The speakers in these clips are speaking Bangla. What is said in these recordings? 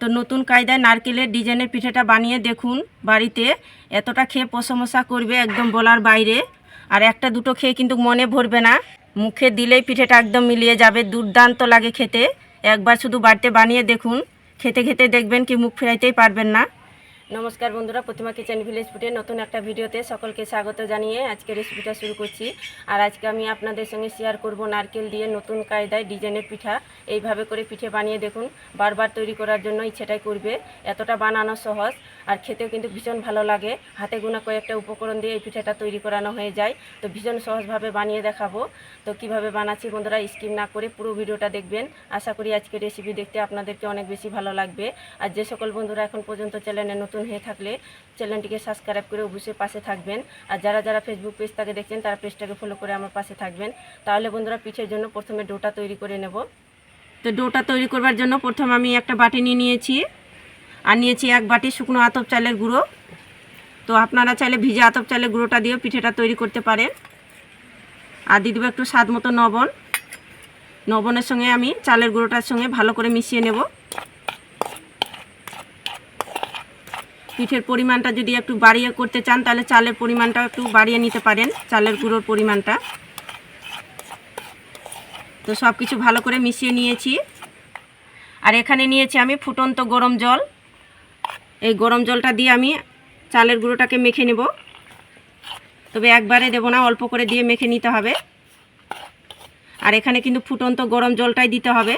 তো নতুন কায়দায় নারকেলের ডিজাইনের পিঠেটা বানিয়ে দেখুন বাড়িতে। এতটা খেয়ে প্রশংসা করবে একদম বলার বাইরে। আর একটা দুটো খেয়ে কিন্তু মনে ভরবে না। মুখে দিলেই পিঠেটা একদম মিলিয়ে যাবে, দুর্দান্ত লাগে খেতে। একবার শুধু বাড়িতে বানিয়ে দেখুন। খেতে খেতে দেখবেন কি মুখ ফেরাইতেই পারবেন না। নমস্কার বন্ধুরা, প্রতিমা কিচেন ভিলেজ ফুটে নতুন একটা ভিডিওতে সকলকে স্বাগত জানিয়ে আজকে রেসিপিটা শুরু করছি। আর আজকে আমি আপনাদের সঙ্গে শেয়ার করব নারকেল দিয়ে নতুন কায়দায় ডিজাইনের পিঠা। এইভাবে করে পিঠে বানিয়ে দেখুন, বারবার তৈরি করার জন্য ইচ্ছেটাই করবে। এতটা বানানো সহজ। আর খেতেও কিন্তু ভীষণ ভালো লাগে। হাতে গোনা কয়েকটা উপকরণ দিয়ে এই পিঠাটা তৈরি করানো হয়ে যায়। তো ভীষণ সহজভাবে বানিয়ে দেখাবো। তো কীভাবে বানাচ্ছি বন্ধুরা স্কিম না করে পুরো ভিডিওটা দেখবেন। আশা করি আজকে রেসিপি দেখতে আপনাদেরকে অনেক বেশি ভালো লাগবে। আর যে সকল বন্ধুরা এখন পর্যন্ত চ্যানেলে নতুন হয়ে থাকলে চ্যানেলটিকে সাবস্ক্রাইব করে অবশ্যই পাশে থাকবেন। আর যারা যারা ফেসবুক পেজ থেকে দেখছেন, তারা পেজটাকে ফলো করে আমার পাশে থাকবেন। তাহলে বন্ধুরা, পিঠের জন্য প্রথমে ডোটা তৈরি করে নেব। তো ডোটা তৈরি করবার জন্য প্রথম আমি একটা বাটি নিয়ে নিয়েছি। আর নিয়েছি এক বাটি শুকনো আতপ চালের গুঁড়ো। তো আপনারা চাইলে ভিজে আতপ চালের গুঁড়োটা দিয়েও পিঠেটা তৈরি করতে পারেন। আর দিয়ে দেবো একটু স্বাদ মতো লবণ লবণের সঙ্গে আমি চালের গুঁড়োটার সঙ্গে ভালো করে মিশিয়ে নেব। পিঠের পরিমাণটা যদি একটু বাড়িয়ে করতে চান, তাহলে চালের পরিমাণটা একটু বাড়িয়ে নিতে পারেন, চালের গুঁড়োর পরিমাণটা। তো সব কিছু ভালো করে মিশিয়ে নিয়েছি। আর এখানে নিয়েছি আমি ফুটন্ত গরম জল। এই গরম জলটা দিয়ে আমি চালের গুঁড়োটাকে মেখে নেব। তবে একবারে দেবো না, অল্প করে দিয়ে মেখে নিতে হবে। আর এখানে কিন্তু ফুটন্ত গরম জলটাই দিতে হবে।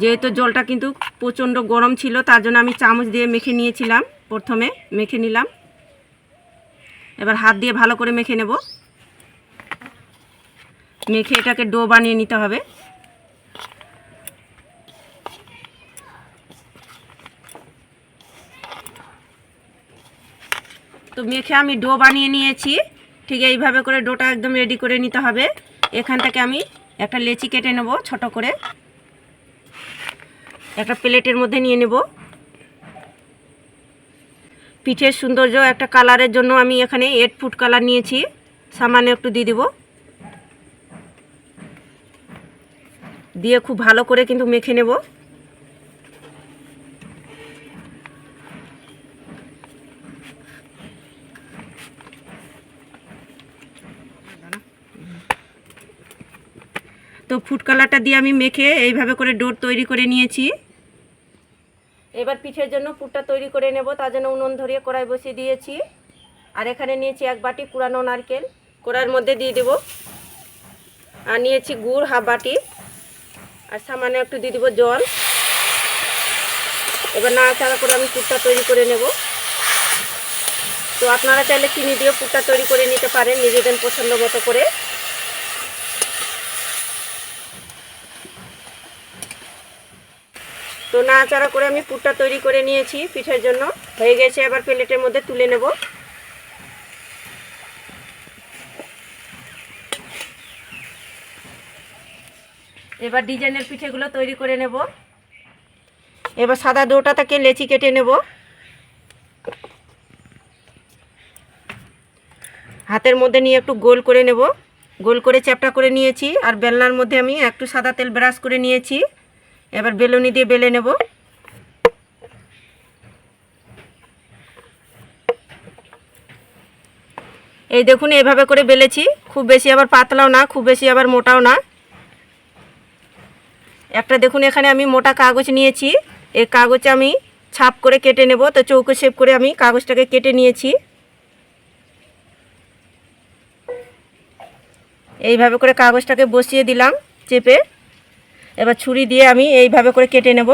যেহেতু জলটা কিন্তু প্রচণ্ড গরম ছিল, তার জন্য আমি চামচ দিয়ে মেখে নিয়েছিলাম। প্রথমে মেখে নিলাম। এবার হাত দিয়ে ভালো করে মেখে নেব। মেখে এটাকে ডো বানিয়ে নিতে হবে। তো মেখে আমি ডো বানিয়ে নিয়েছি। ঠিক এইভাবে করে ডোটা একদম রেডি করে নিতে হবে। এখান থেকে আমি একটা লেচি কেটে নেব ছোট করে। একটা প্লেটের মধ্যে নিয়ে নেব। পিঠের সৌন্দর্য, একটা কালারের জন্য আমি এখানে এট ফুট কালার নিয়েছি। সামান্য একটু দিয়ে দেব। দিয়ে খুব ভালো করে কিন্তু মেখে নেব। তো ফুড কালারটা দিয়ে আমি মেখে এইভাবে করে ডোর তৈরি করে নিয়েছি। এবার পিঠের জন্য পুরটা তৈরি করে নেব তার জন্য উনুন ধরিয়ে কড়াই বসিয়ে দিয়েছি। আর এখানে নিয়েছি এক বাটি পুরানো নারকেল, কড়াইয়ের মধ্যে দিয়ে দেব। আর নিয়েছি গুড় হাফ বাটি, আর সামান্য একটু দিয়ে দেবো জল। এবার নাড়াচাড়া করে আমি পুরটা তৈরি করে নেব। তো আপনারা চাইলে চিনি দিয়ে পুরটা তৈরি করে নিতে পারেন, নিজেদের পছন্দ মতো করে। তো নাড়াচাড়া করে আমি পুরটা তৈরি করে নিয়েছি পিঠের জন্য। হয়ে গেছে, এবার প্লেটের মধ্যে তুলে নেব। এবার ডিজাইনের পিঠেগুলো তৈরি করে নেব। এবার সাদা ডোটা থেকে লেচি কেটে নেব। হাতের মধ্যে নিয়ে একটু গোল করে নেব। গোল করে চ্যাপটা করে নিয়েছি, আর বেলনার মধ্যে আমি একটু সাদা তেল ব্রাশ করে নিয়েছি। এবার বেলুনি দিয়ে বেলে নেব। এই দেখুন, এভাবে করে বেলেছি। খুব বেশি আবার পাতলাও না, খুব বেশি আবার মোটাও না। একটা দেখুন, এখানে আমি মোটা কাগজ নিয়েছি। এই কাগজে আমি ছাপ করে কেটে নেব। তো চৌকো শেপ করে আমি কাগজটাকে কেটে নিয়েছি। এইভাবে করে কাগজটাকে বসিয়ে দিলাম চেপে। এবার ছুরি দিয়ে আমি এইভাবে করে কেটে নেব।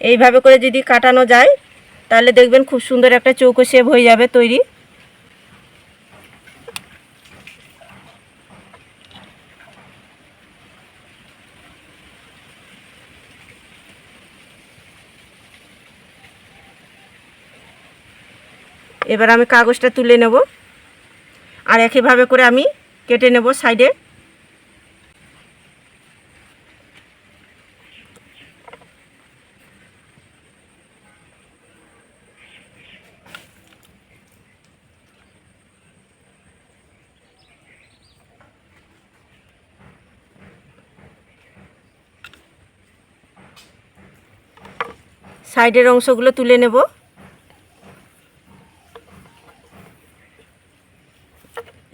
এইভাবে করে যদি কাটানো যায়, তাহলে দেখবেন খুব সুন্দর একটা চৌকো শেপ হয়ে যাবে তৈরি। এবার আমি কাগজটা তুলে নেব। আর একইভাবে করে আমি কেটে নেব সাইডে। সাইডের অংশগুলো তুলে নেব।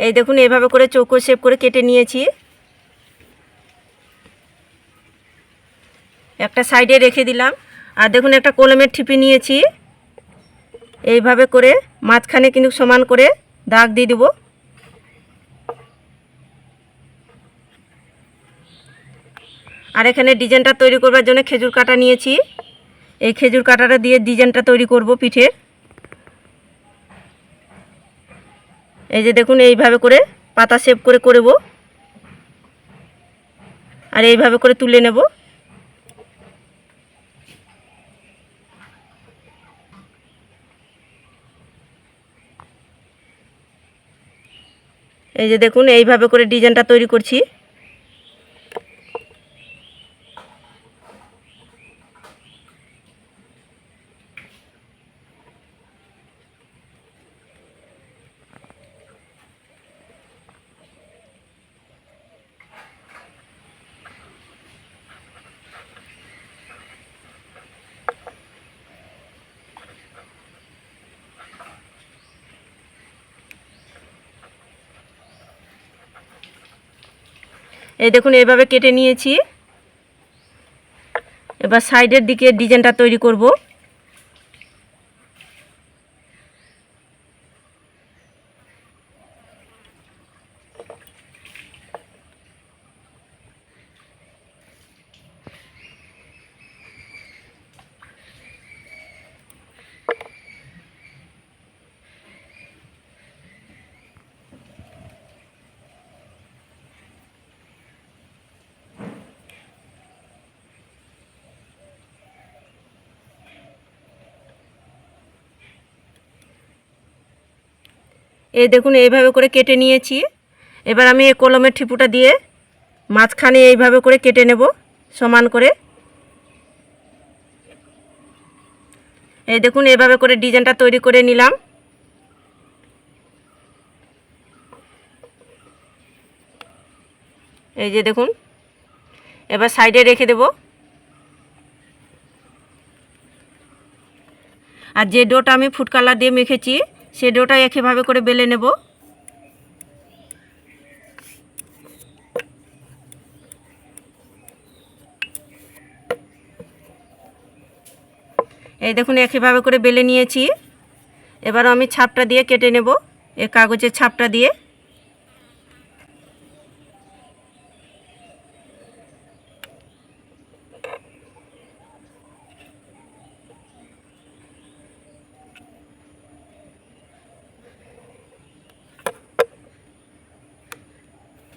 এই দেখুন এইভাবে করে চৌকো শেপ করে কেটে নিয়েছি। একটা সাইডে রেখে দিলাম। আর দেখুন, একটা কলমের ঠিপি নিয়েছি। এইভাবে করে মাঝখানে কিন্তু সমান করে দাগ দিয়ে দেবো। আর এখানে ডিজাইনটা তৈরি করবার জন্য খেজুর কাটা নিয়েছি। এই খেজুর কাটাটা দিয়ে ডিজাইনটা তৈরি করব পিঠের। এই যে দেখুন, এইভাবে করে পাতা শেপ করে করব। আর এইভাবে করে তুলে নেব। এই যে দেখুন, এইভাবে করে ডিজাইনটা তৈরি করছি। এই দেখুন এভাবে কেটে নিয়েছি। এবার সাইডের দিকে ডিজাইনটা তৈরি করব। এই দেখুন, এইভাবে করে কেটে নিয়েছি। এবার আমি এই কলমের ঠিপুটা দিয়ে মাঝখানে এইভাবে করে কেটে নেব, সমান করে। এই দেখুন, এভাবে করে ডিজাইনটা তৈরি করে নিলাম। এই যে দেখুন, এবার সাইডে রেখে দেব। আর যে ডোটা আমি ফুড কালার দিয়ে মেখেছি সে ডোটা একইভাবে করে বেলে নেব। এই দেখুন একইভাবে করে বেলে নিয়েছি। এবার আমি ছাপটা দিয়ে কেটে নেব। এ কাগজের ছাপটা দিয়ে।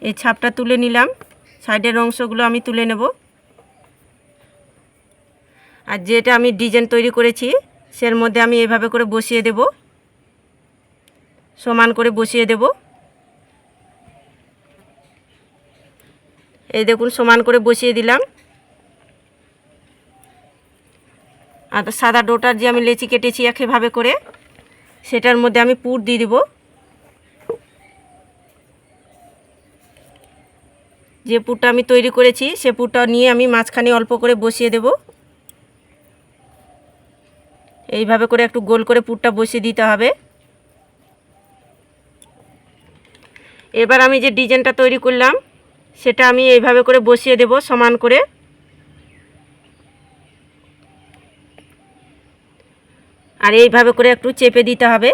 এই ছাপটা তুলে নিলাম। সাইডের অংশগুলো আমি তুলে নেব। আর যেটা আমি ডিজাইন তৈরি করেছি, সের মধ্যে আমি এভাবে করে বসিয়ে দেব। সমান করে বসিয়ে দেব। এই দেখুন, সমান করে বসিয়ে দিলাম। আর সাদা ডোটার যে আমি লেচি কেটেছি একইভাবে করে, সেটার মধ্যে আমি পুর দিয়ে দেবো। যে পুরটা আমি তৈরি করেছি, সে পুরটা নিয়ে আমি মাঝখানে অল্প করে বসিয়ে দেব। এইভাবে করে একটু গোল করে পুরটা বসিয়ে দিতে হবে। এবার আমি যে ডিজাইনটা তৈরি করলাম, সেটা আমি এইভাবে করে বসিয়ে দেব সমান করে। আর এইভাবে করে একটু চেপে দিতে হবে।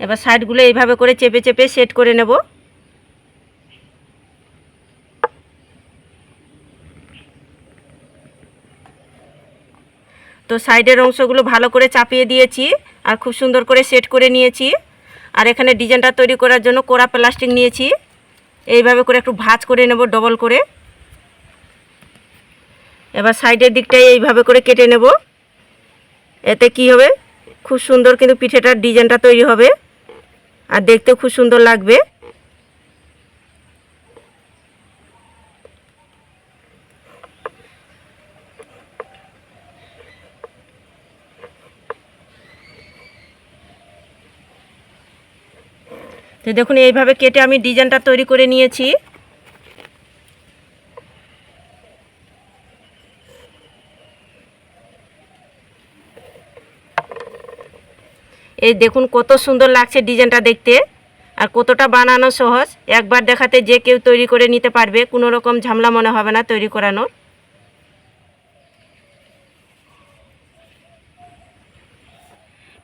এবার সাইডগুলো এইভাবে করে চেপে চেপে সেট করে নেব। তো সাইডের অংশগুলো ভালো করে চাপিয়ে দিয়েছি আর খুব সুন্দর করে সেট করে নিয়েছি। আর এখানে ডিজাইনটা তৈরি করার জন্য কোড়া প্লাস্টিক নিয়েছি। এইভাবে করে একটু ভাঁজ করে নেব, ডবল করে। এবার সাইডের দিকটাই এইভাবে করে কেটে নেব। এতে কি হবে? খুব সুন্দর কিন্তু পিঠেটার ডিজাইনটা তৈরি হবে। আর দেখতে খুব সুন্দর লাগবে। তো দেখুন এইভাবে কেটে আমি ডিজাইনটা তৈরি করে নিয়েছি। এই দেখুন কত সুন্দর লাগছে ডিজাইনটা দেখতে। আর কতটা বানানো সহজ, একবার দেখাতে যে কেউ তৈরি করে নিতে পারবে, কোনো রকম ঝামেলা মনে হবে না তৈরি করানোর।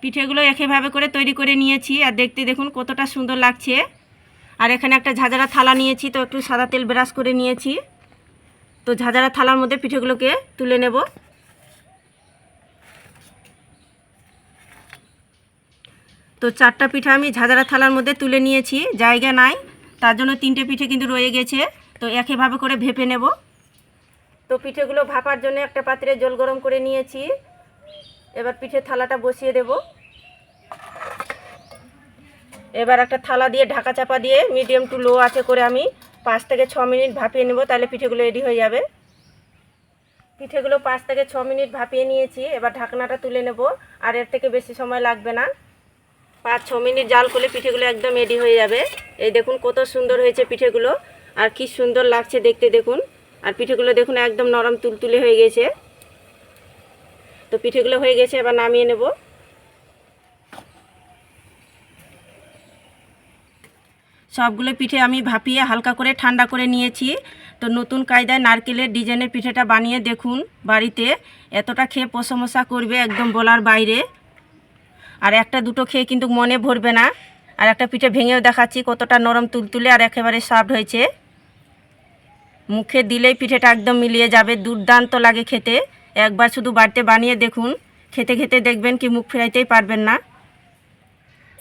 পিঠেগুলো একইভাবে করে তৈরি করে নিয়েছি, আর দেখতে দেখুন কতটা সুন্দর লাগছে। আর এখানে একটা ঝাঁঝারা থালা নিয়েছি, তো একটু সাদা তেল ব্রাশ করে নিয়েছি। তো ঝাঁঝারা থালার মধ্যে পিঠেগুলোকে তুলে নেব। তো চারটা পিঠা আমি ঝাঁঝারা থালার মধ্যে তুলে নিয়েছি, জায়গা নাই, তার জন্য তিনটে পিঠে কিন্তু রয়ে গেছে, তো একইভাবে করে ভেপে নেব। তো পিঠেগুলো ভাপার জন্য একটা পাত্রে জল গরম করে নিয়েছি, এবার পিঠে থালাটা বসিয়ে দেব। এবার একটা থালা দিয়ে ঢাকা চাপা দিয়ে মিডিয়াম টু লো আছে করে আমি পাঁচ থেকে ছ মিনিট ভাপিয়ে নেব, তাহলে পিঠেগুলো রেডি হয়ে যাবে। পিঠেগুলো পাঁচ থেকে ছ মিনিট ভাপিয়ে নিয়েছি, এবার ঢাকনাটা তুলে নেব, আর এর থেকে বেশি সময় লাগবে না। পাঁচ ছ মিনিট জাল করলে পিঠেগুলো একদম রেডি হয়ে যাবে। এই দেখুন কত সুন্দর হয়েছে পিঠেগুলো, আর কি সুন্দর লাগছে দেখতে দেখুন। আর পিঠেগুলো দেখুন একদম নরম তুলতুলে হয়ে গেছে। তো পিঠেগুলো হয়ে গেছে, এবার নামিয়ে নেব। সবগুলো পিঠে আমি ভাপিয়ে হালকা করে ঠান্ডা করে নিয়েছি। তো নতুন কায়দায় নারকেলের ডিজাইনের পিঠেটা বানিয়ে দেখুন বাড়িতে, এতটা খেয়ে প্রশংসা করবে একদম বলার বাইরে। আর একটা দুটো খেয়ে কিন্তু মনে ভরবে না। আর একটা পিঠে ভেঙেও দেখাচ্ছি কতটা নরম তুলতুলে আর একেবারে সফট হয়েছে। মুখে দিলেই পিঠেটা একদম মিলিয়ে যাবে, দুর্দান্ত লাগে খেতে। একবার শুধু বাড়িতে বানিয়ে দেখুন। খেতে খেতে দেখবেন কি মুখ ফেরাইতেই পারবেন না।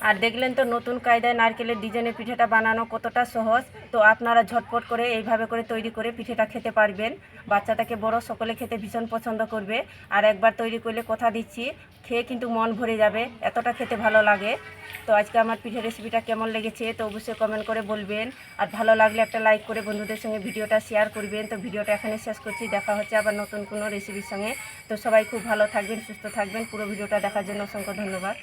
আর দেখলেন তো নতুন কায়দায় নারকেলের ডিজাইনের পিঠেটা বানানো কতটা সহজ। তো আপনারা ঝটপট করে এইভাবে করে তৈরি করে পিঠেটা খেতে পারবেন। বাচ্চাটাকে বড় সকলে খেতে ভীষণ পছন্দ করবে। আর একবার তৈরি করলে কথা দিচ্ছি, খেয়ে কিন্তু মন ভরে যাবে, এতটা খেতে ভালো লাগে। তো আজকে আমার পিঠের রেসিপিটা কেমন লেগেছে তো অবশ্যই কমেন্ট করে বলবেন। আর ভালো লাগলে একটা লাইক করে বন্ধুদের সঙ্গে ভিডিওটা শেয়ার করবেন। তো ভিডিওটা এখানে শেষ করছি, দেখা হচ্ছে আবার নতুন কোনো রেসিপির সঙ্গে। তো সবাই খুব ভালো থাকবেন, সুস্থ থাকবেন। পুরো ভিডিওটা দেখার জন্য অসংখ্য ধন্যবাদ।